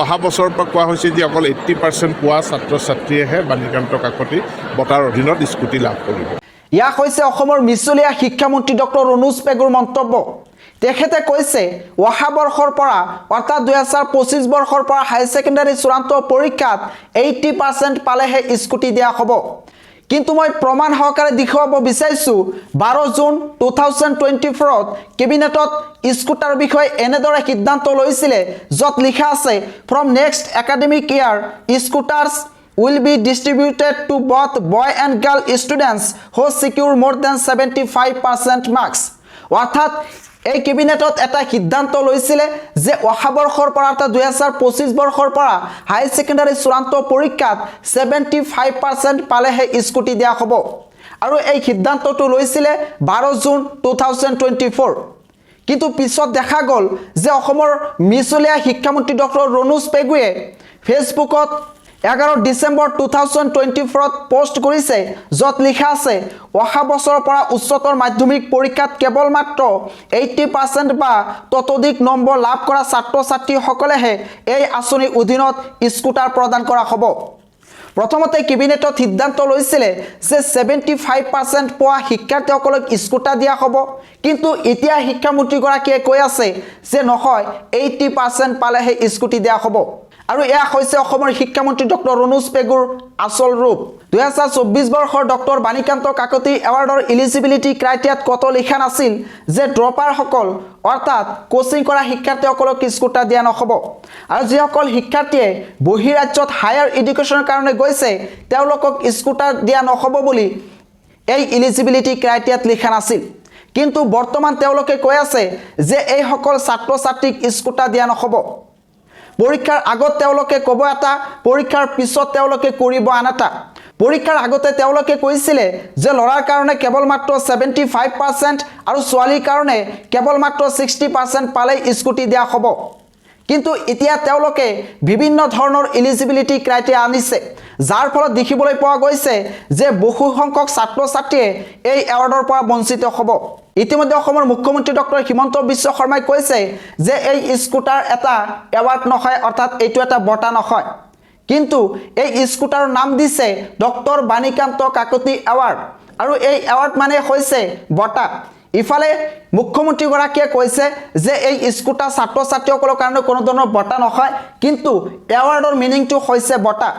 অহা বছৰৰ পৰা কোৱা হৈছে যে অকল এইট্টি পাৰ্চেণ্ট পোৱা ছাত্ৰ ছাত্ৰীয়েহে বাণীকান্ত কাকতি বঁটাৰ অধীনত স্কুটি লাভ কৰিব। ইয়াক হৈছে অসমৰ মিছলীয়া শিক্ষামন্ত্ৰী ডক্টৰ অনুজ পেগুৰ মন্তব্য। তেখেতে কৈছে, অহা বৰ্ষৰ পৰা, অৰ্থাৎ দুহেজাৰ পঁচিছ বৰ্ষৰ পৰা হায়াৰ ছেকেণ্ডাৰী চূড়ান্ত পৰীক্ষাত এইটি পাৰ্চেণ্ট পালেহে স্কুটি দিয়া হ'ব। কিন্তু মই প্ৰমাণ সহকাৰে দেখুৱাব বিচাৰিছোঁ, বাৰ জুন টু থাউজেণ্ড টুৱেণ্টি ফ'ৰত কেবিনেটত স্কুটাৰ বিষয়ে এনেদৰে সিদ্ধান্ত লৈছিলে, য'ত লিখা আছে from next academic year scooters will be distributed to both boy and girl students who secure more than 75% marks. অৰ্থাৎ এই কেবিনেটত এটা সিদ্ধান্ত লৈছিলে যে অহা বৰ্ষৰ পৰা অৰ্থাৎ দুহেজাৰ পঁচিছ বৰ্ষৰ পৰা হায়াৰ ছেকেণ্ডাৰী চূড়ান্ত পৰীক্ষাত ছেভেণ্টি ফাইভ পাৰ্চেণ্ট পালেহে স্কুটি দিয়া হ'ব। আৰু এই সিদ্ধান্তটো লৈছিলে বাৰ June two thousand twenty four. কিন্তু পিছত দেখা গ'ল যে অসমৰ মিছলীয়া শিক্ষামন্ত্ৰী ডক্টৰ ৰণোজ পেগুৱে ফেচবুকত এঘাৰ ডিচেম্বৰ টু থাউজেণ্ড টুৱেণ্টি ফ'ৰত পোষ্ট কৰিছে, য'ত লিখা আছে, অহা বছৰৰ পৰা উচ্চতৰ মাধ্যমিক পৰীক্ষাত কেৱল মাত্ৰ এইটি পাৰ্চেণ্ট বা ততোধিক নম্বৰ লাভ কৰা ছাত্ৰ ছাত্ৰীসকলেহে এই আঁচনিৰ অধীনত স্কুটাৰ প্ৰদান কৰা হ'ব। প্ৰথমতে কেবিনেটত সিদ্ধান্ত লৈছিলে যে ছেভেণ্টি ফাইভ পাৰ্চেণ্ট পোৱা শিক্ষাৰ্থীসকলক স্কুটাৰ দিয়া হ'ব। কিন্তু এতিয়া শিক্ষামন্ত্ৰীগৰাকীয়ে কৈ আছে যে নহয় এইট্টি পাৰ্চেণ্ট পালেহে স্কুটি দিয়া হ'ব। আৰু এয়া হৈছে অসমৰ শিক্ষামন্ত্ৰী ডক্টৰ ৰণোজ পেগুৰ আচল ৰূপ। দুহেজাৰ চৌব্বিছ বৰ্ষৰ ডক্টৰ বাণীকান্ত কাকতি এৱাৰ্ডৰ ইলিজিবিলিটি ক্ৰাইটেৰিয়াত কত লিখা নাছিল, যে ড্ৰপাৰসকল, অৰ্থাৎ কোচিং কৰা শিক্ষাৰ্থীসকলক স্কুটাৰ দিয়া নহ'ব? আৰু যিসকল শিক্ষাৰ্থীয়ে বহিৰাজ্যত হায়াৰ এডুকেশ্যনৰ কাৰণে গৈছে, তেওঁলোকক স্কুটাৰ দিয়া নহ'ব বুলি এই ইলিজিবিলিটি ক্ৰাইটেৰিয়াত লিখা নাছিল। কিন্তু বৰ্তমান তেওঁলোকে কৈ আছে যে এইসকল ছাত্ৰ ছাত্ৰীক স্কুটাৰ দিয়া নহ'ব। পৰীক্ষাৰ আগত তেওঁলোকে ক'ব এটা, পৰীক্ষাৰ পিছত তেওঁলোকে কৰিব আন এটা। পৰীক্ষাৰ আগতে তেওঁলোকে কৈছিলে যে ল'ৰাৰ কাৰণে কেৱল মাত্ৰ ছেভেণ্টি ফাইভ পাৰ্চেণ্ট আৰু ছোৱালীৰ কাৰণে কেৱল মাত্ৰ ছিক্সটি পাৰ্চেণ্ট পালেই স্কুটি দিয়া হ'ব। কিন্তু এতিয়া তেওঁলোকে বিভিন্ন ধৰণৰ ইলিজিবিলিটি ক্ৰাইটেৰিয়া আনিছে, যাৰ ফলত দেখিবলৈ পোৱা গৈছে যে বহু সংখ্যক ছাত্ৰ ছাত্ৰীয়ে এই এৱাৰ্ডৰ পৰা বঞ্চিত হ'ব। ইতিমধ্যে অসমৰ মুখ্যমন্ত্ৰী ডক্টৰ হিমন্ত বিশ্ব শৰ্মাই কৈছে যে এই স্কুটাৰ এটা এৱাৰ্ড নহয়, অৰ্থাৎ এইটো এটা বঁটা নহয়। কিন্তু এই স্কুটাৰৰ নাম দিছে ডক্টৰ বাণীকান্ত কাকতি এৱাৰ্ড আৰু এই এৱাৰ্ড মানে হৈছে বঁটা। ইফালে মুখ্যমন্ত্ৰীগৰাকীয়ে কৈছে যে এই স্কুটাৰ ছাত্ৰ ছাত্ৰীসকলৰ কাৰণে কোনো ধৰণৰ বঁটা নহয়, কিন্তু এৱাৰ্ডৰ মিনিংটো হৈছে বঁটা।